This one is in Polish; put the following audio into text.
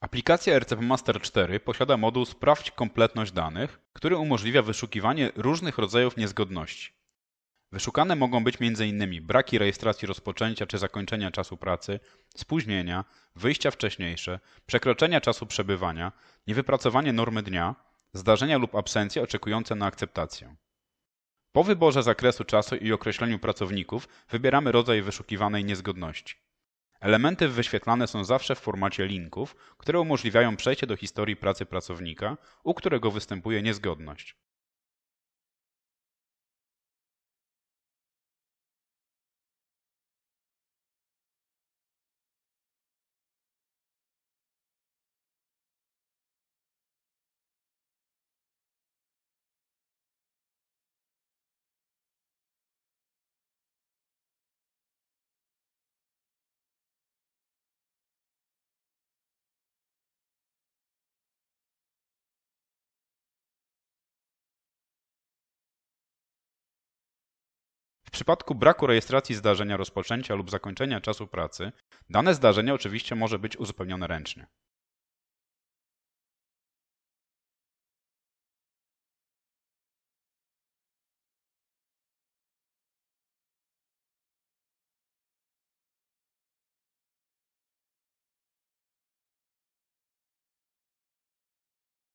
Aplikacja RCP Master 4 posiada moduł Sprawdź kompletność danych, który umożliwia wyszukiwanie różnych rodzajów niezgodności. Wyszukane mogą być m.in. braki rejestracji rozpoczęcia czy zakończenia czasu pracy, spóźnienia, wyjścia wcześniejsze, przekroczenia czasu przebywania, niewypracowanie normy dnia, zdarzenia lub absencje oczekujące na akceptację. Po wyborze zakresu czasu i określeniu pracowników wybieramy rodzaj wyszukiwanej niezgodności. Elementy wyświetlane są zawsze w formacie linków, które umożliwiają przejście do historii pracy pracownika, u którego występuje niezgodność. Przypadku braku rejestracji zdarzenia rozpoczęcia lub zakończenia czasu pracy, dane zdarzenie oczywiście może być uzupełnione ręcznie.